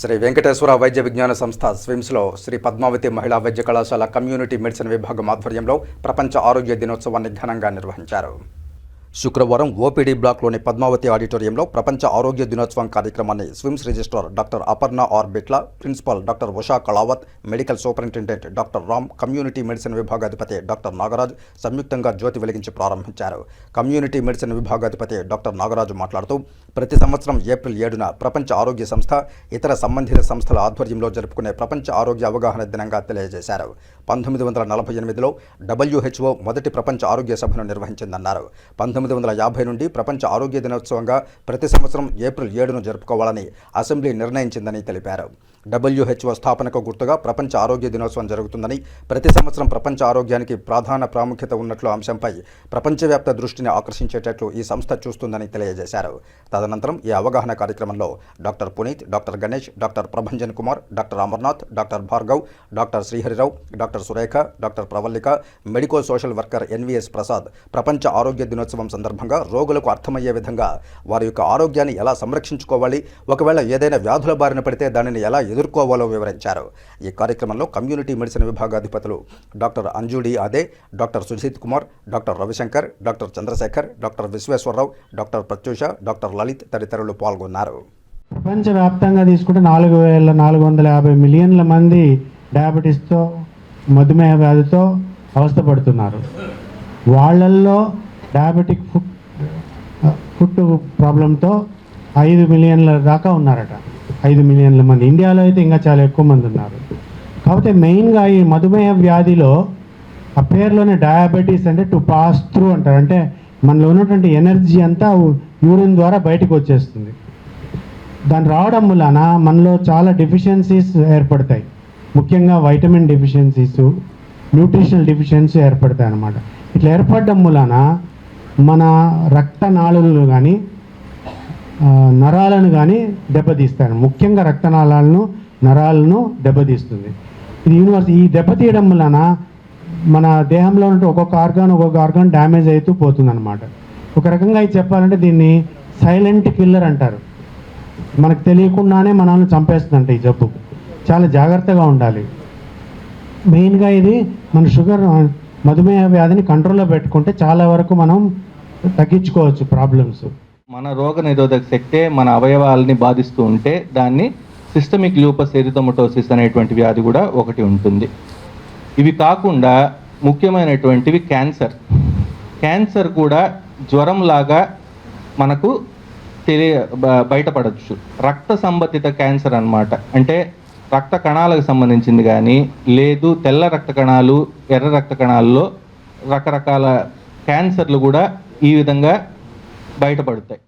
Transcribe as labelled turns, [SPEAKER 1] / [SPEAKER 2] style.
[SPEAKER 1] శ్రీ వెంకటేశ్వర వైద్య విజ్ఞాన సంస్థ స్విమ్స్లో శ్రీ పద్మావతి మహిళా వైద్య కళాశాల కమ్యూనిటీ మెడిసిన్ విభాగం ఆధ్వర్యంలో ప్రపంచ ఆరోగ్య దినోత్సవాన్ని ఘనంగా నిర్వహించారు. శుక్రవారం ఓపీడీ బ్లాక్లోని పద్మావతి ఆడిటోరియంలో ప్రపంచ ఆరోగ్య దినోత్సవం కార్యక్రమాన్ని SVIMS registrar doctor Aparna R Bitla principal doctor Usha Kalavath medical superintendent doctor Ram community medicine విభాగాధిపతి doctor Nagaraj సంయుక్తంగా జ్యోతి వెలిగించి ప్రారంభించారు. కమ్యూనిటీ మెడిసిన్ విభాగాధిపతి డాక్టర్ నాగరాజు మాట్లాడుతూ ప్రతి సంవత్సరం ఏప్రిల్ ఏడున ప్రపంచ ఆరోగ్య సంస్థ ఇతర సంబంధిత సంస్థల ఆధ్వర్యంలో జరుపుకునే ప్రపంచ ఆరోగ్య అవగాహన దినంగా తెలియజేశారు. పంతొమ్మిది వందల నలభై ఎనిమిదిలో డబ్ల్యూహెచ్ఓ మొదటి ప్రపంచ ఆరోగ్య సభను నిర్వహించిందన్నారు. పంతొమ్మిది వందల యాభై నుండి ప్రపంచ ఆరోగ్య దినోత్సవంగా ప్రతి సంవత్సరం ఏప్రిల్ ఏడును జరుపుకోవాలని అసెంబ్లీ నిర్ణయించిందని తెలిపారు. డబ్ల్యూహెచ్ఓ స్థాపనకు గుర్తుగా ప్రపంచ ఆరోగ్య దినోత్సవం జరుగుతుందని ప్రతి సంవత్సరం ప్రపంచ ఆరోగ్యానికి ప్రధాన ప్రాముఖ్యత ఉన్నట్లు అంశంపై ప్రపంచవ్యాప్త దృష్టిని ఆకర్షించేటట్లు ఈ సంస్థ చూస్తుందని తెలియజేశారు. తదనంతరం ఈ అవగాహన కార్యక్రమంలో doctor Puneeth doctor Ganesh doctor Prabhanjan Kumar doctor Amarnath doctor Bhargav doctor Srihari Rao doctor Surekha doctor Pravallika medico social worker NVS Prasad ప్రపంచ ఆరోగ్య దినోత్సవం సందర్భంగా రోగులకు అర్థమయ్యే విధంగా వారి యొక్క ఆరోగ్యాన్ని ఎలా సంరక్షించుకోవాలి ఒకవేళ ఏదైనా వ్యాధుల బారిన పడితే దానిని ఎలా ఎదుర్కోవాలో వివరించారు. ఈ కార్యక్రమంలో కమ్యూనిటీ మెడిసిన్ విభాగాధిపతులు డాక్టర్ అంజుడి అదే doctor Sujith Kumar doctor Ravishankar doctor Chandrasekhar doctor Visweswararao doctor Pratyusha doctor Lalith తదితరులు పాల్గొన్నారు.
[SPEAKER 2] ప్రపంచవ్యాప్తంగా తీసుకుంటే నాలుగు వేల నాలుగు వందల యాభై మిలియన్ల మంది డయాబెటీస్తో మధుమేహ వ్యాధితో అవస్థపడుతున్నారు. వాళ్ళల్లో డయాబెటిక్ ఫుట్ ఫుట్ ప్రాబ్లంతో ఐదు మిలియన్ల దాకా ఉన్నారట. ఐదు మిలియన్ల మంది. ఇండియాలో అయితే ఇంకా చాలా ఎక్కువ మంది ఉన్నారు. కాకపోతే మెయిన్గా ఈ మధుమేహ వ్యాధిలో ఆ పేరులోనే డయాబెటీస్ అంటే టు పాస్ త్రూ అంటారు. అంటే మనలో ఉన్నటువంటి ఎనర్జీ అంతా యూరిన్ ద్వారా బయటకు వచ్చేస్తుంది. దాని రావడం వలన మనలో చాలా డెఫిషియన్సీస్ ఏర్పడతాయి. ముఖ్యంగా వైటమిన్ డిఫిషియన్సీస్ న్యూట్రిషనల్ డిఫిషియన్సీ ఏర్పడతాయి అన్నమాట. ఇట్లా ఏర్పడడం వలన మన రక్త నాళులు కానీ నరాలను కానీ దెబ్బతీస్తాయి ముఖ్యంగా రక్తనాళాలను నరాలను దెబ్బతీస్తుంది. ఇది యూనివర్స్ ఈ దెబ్బతీయడం వలన మన దేహంలో ఉన్న ఒక్కొక్క ఆర్గాన్ ఒక్కొక్క ఆర్గాన్ డ్యామేజ్ అవుతూ పోతుందన్నమాట. ఒక రకంగా ఇది చెప్పాలంటే దీన్ని సైలెంట్ కిల్లర్ అంటారు. మనకు తెలియకుండానే మనల్ని చంపేస్తుందంట ఈ జబ్బు. చాలా జాగ్రత్తగా ఉండాలి. మెయిన్గా ఇది మన షుగర్ మధుమేహ వ్యాధిని కంట్రోల్లో పెట్టుకుంటే చాలా వరకు మనం తగ్గించుకోవచ్చు ప్రాబ్లమ్స్
[SPEAKER 3] మన రోగ నిరోధక శక్తే మన అవయవాలని బాధిస్తూ ఉంటే దాన్ని సిస్టమిక్ లూపస్ ఎరితమటోసిస్ అనేటువంటి వ్యాధి కూడా ఒకటి ఉంటుంది. ఇవి కాకుండా ముఖ్యమైనటువంటివి క్యాన్సర్. క్యాన్సర్ కూడా జ్వరం లాగా మనకు తెలియ బ- బయటపడవచ్చు రక్త సంబంధిత క్యాన్సర్ అన్నమాట. అంటే రక్త కణాలకు సంబంధించింది కానీ లేదు తెల్ల రక్త కణాలు ఎర్ర రక్త కణాల్లో రకరకాల క్యాన్సర్లు కూడా ఈ విధంగా బయటపడతాయి.